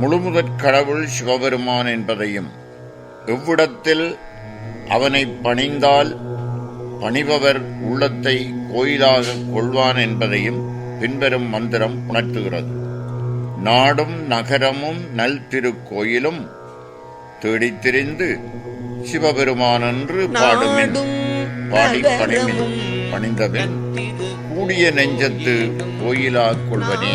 முழுமுதற் கடவுள் சிவபெருமான் என்பதையும் எவ்விடத்தில் அவனை பணிந்தால் பணிபவர் உள்ளத்தை கோயிலாக கொள்வான் என்பதையும் பின்வரும் மந்திரம் உணர்த்துகிறது. நாடும் நகரமும் நல் திருக்கோயிலும் தேடித் திரிந்து சிவபெருமானென்று பாடுமின் பாடி பணிமின் பணிந்தபின் கூடிய நெஞ்சத்து கோயிலா கொள்வனே.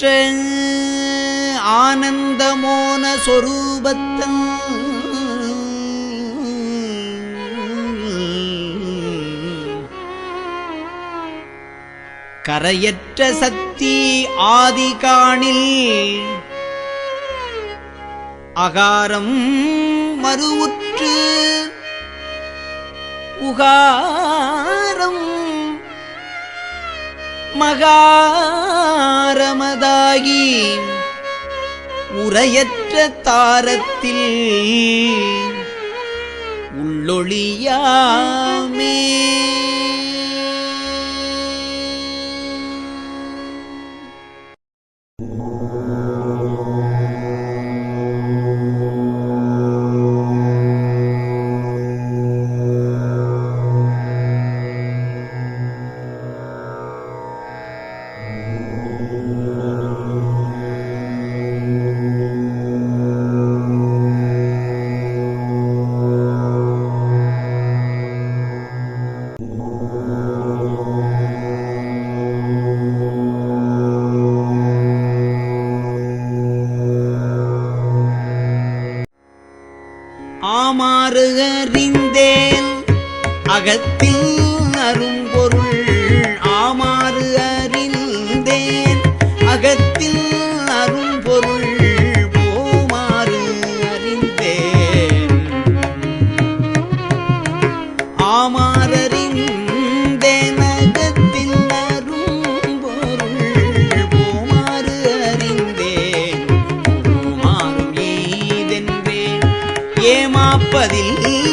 உரையற்ற ஆனந்தமோன சொரூபத்தன். கரையற்ற சக்தி ஆதிகாணில் அகாரம் மறுவுற்று புகாரம் மகாரமதாகி உரையற்ற தாரத்தில் உள்ளொளியாமே. அரும்பொருள் ஆமாறு அறிந்தேன். அகத்தில் அரும்பொருள் போமாறு அறிந்தேன். ஆமாறறிந்தேன் அகத்தில் அரும்பொருள் போமாறு அறிந்தேன். போமாறும் ஈதென்றேன் ஏமாப்பதில்லை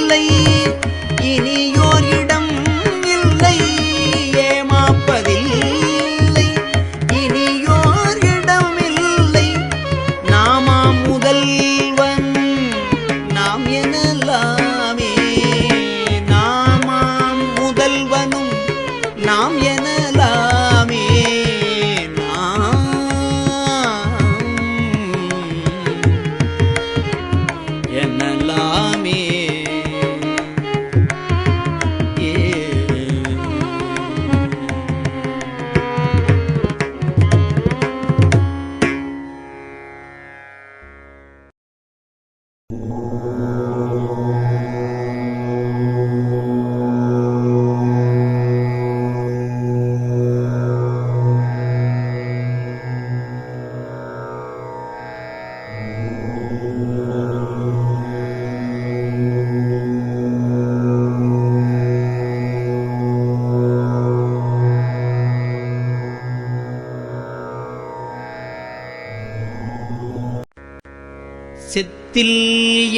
செத்தில்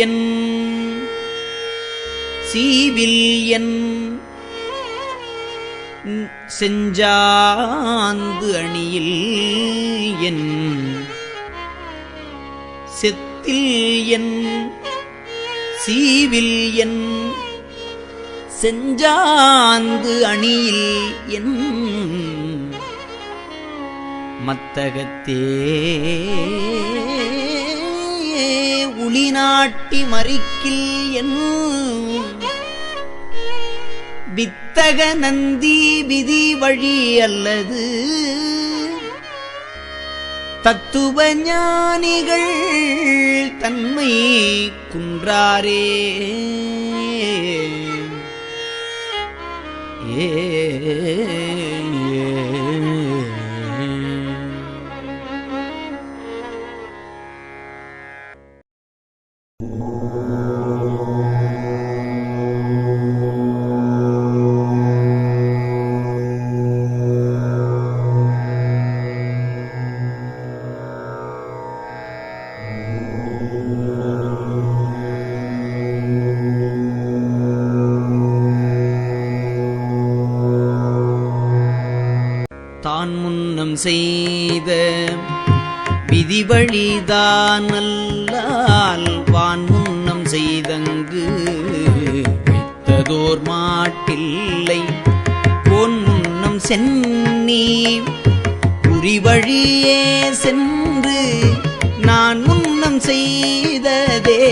என் சீவில் என் செஞ்சாந்து அணியில் என். செத்தில் என் சீவில் என் செஞ்சாந்து அணியில் என். மத்தகத்தே உளிநாட்டி மறிக்கில் என் வித்தக நந்தி விதி வழி அல்லது தத்துவ ஞானிகள் தன்மை குன்றாரே. ஏ செய்த விதிவழிதான் அல்லால் வான் முன்னம் செய்தங்கு வைத்ததோர் மாட்டில்லை. போன் முன்னம் சென்னி குறிவழியே சென்று நான் முன்னம் செய்ததே